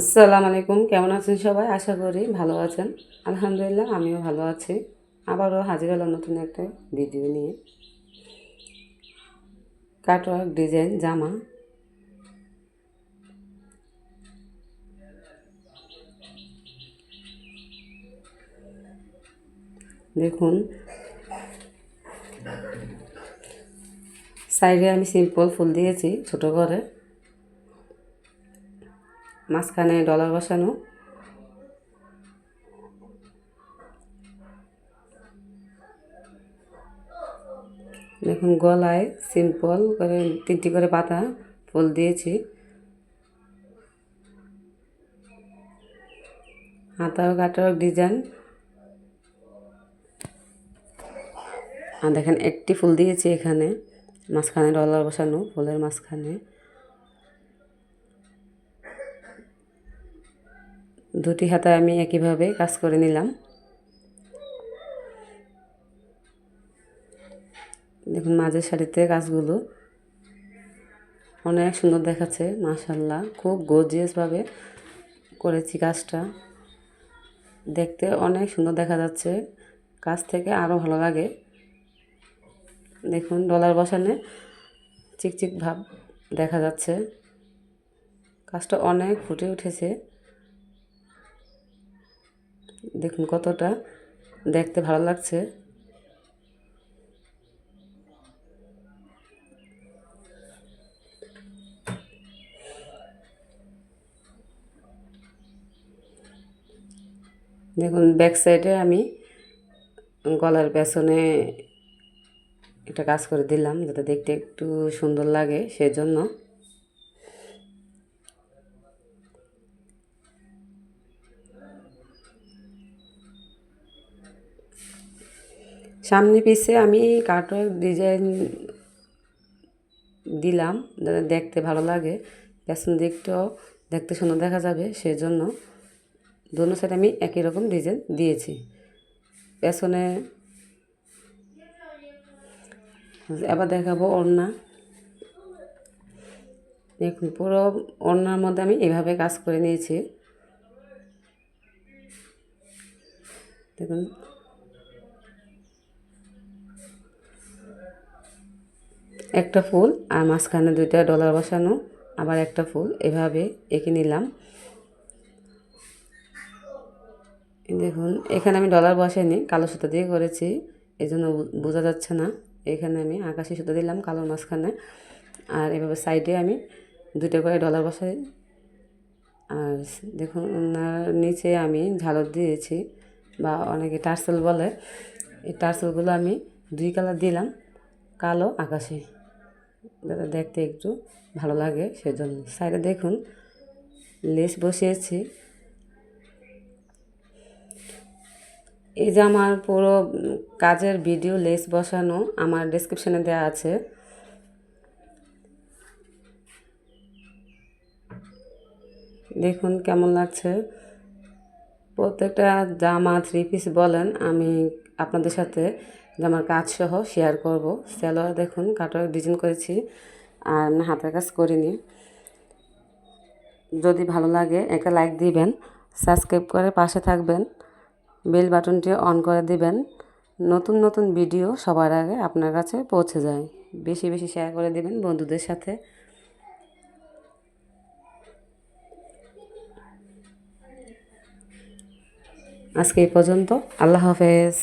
আসসালামু আলাইকুম, কেমন আছেন সবাই? আশা করি ভালো আছেন। আলহামদুলিল্লাহ, আমিও ভালো আছি। আবারও হাজির হলাম নতুন একটা ভিডিও নিয়ে। কাটওয়ার্ক ডিজাইন জামা। দেখুন, সাইডে আমি সিম্পল ফুল দিয়েছি ছোট করে মাঝখানে ডলার বসানো। দেখুন গলায় সিম্পল করে তিনটি করে পাতা ফুল দিয়েছি। হাতাও কাটার ডিজাইন আর দেখেন একটি ফুল দিয়েছি এখানে, মাঝখানে ডলার বসানো ফুলের মাঝখানে। দুটি হাতে আমি একইভাবে কাজ করে নিলাম। দেখুন, মাঝের শাড়িতে কাজগুলো অনেক সুন্দর দেখাচ্ছে মাশাল্লাহ খুব গর্জিয়াসভাবে করেছি কাজটা। দেখতে অনেক সুন্দর দেখা যাচ্ছে। কাজ থেকে আরও ভালো লাগে। দেখুন, ডলার বসানে চিকচিক ভাব দেখা যাচ্ছে। কাজটা অনেক ফুটে উঠেছে। দেখুন কতটা দেখতে ভালো লাগছে। দেখুন ব্যাক সাইডে আমি গলার পেছনে একটা কাজ করে দিলাম, যাতে দেখতে একটু সুন্দর লাগে, সেজন্য। সামনে পিছে আমি কাটওয়ার্ক ডিজাইন দিলাম যাতে দেখতে ভালো লাগে। পেছন দিকটাও দেখতে সুন্দর দেখা যাবে, সেজন্য দোনো সাইড আমি একই রকম ডিজাইন দিয়েছি। পেছনে এবার দেখাবো ওড়না। দেখুন, পুরো ওড়নার মধ্যে আমি এভাবে কাজ করে নিয়েছি। দেখুন একটা ফুল আর মাঝখানে দুইটা ডলার বসানো, আবার একটা ফুল। এভাবে এঁকে নিলাম। দেখুন, এখানে আমি ডলার বসাইনি, কালো সুতো দিয়ে করেছি এই জন্য বোঝা যাচ্ছে না। এখানে আমি আকাশি সুতো দিলাম কালোর মাঝখানে, আর এভাবে সাইডে আমি দুটো করে ডলার বসাই। আর দেখুন নিচে আমি ঝালর দিয়েছি, বা অনেকে টার্সেল বলে। এই টার্সেলগুলো আমি দুই কালার দিলাম, কালো, আকাশি। যাতে দেখতে একটু ভালো লাগে, সেজন্য। সাইডে দেখুন, লেস বসিয়েছি। এই যে আমার পুরো কাজের ভিডিও লেস বসানো আমার ডিসক্রিপশানে দেওয়া আছে। দেখুন কেমন লাগছে। প্রত্যেকটা জামা থ্রি পিস বলেন, আমি আপনাদের সাথে জামার কাজ সহ শেয়ার করব। সেলোয়ার দেখুন কাটার ডিজাইন করেছি আর হাতের কাজ করিনি। যদি ভালো লাগে, একটা লাইক দিবেন সাবস্ক্রাইব করে পাশে থাকবেন বেল বাটনটি অন করে দিবেন। নতুন নতুন ভিডিও সবার আগে আপনার কাছে পৌঁছে যায়। বেশি বেশি শেয়ার করে দিবেন বন্ধুদের সাথে। আজকে এই পর্যন্ত, আল্লাহ হাফেজ।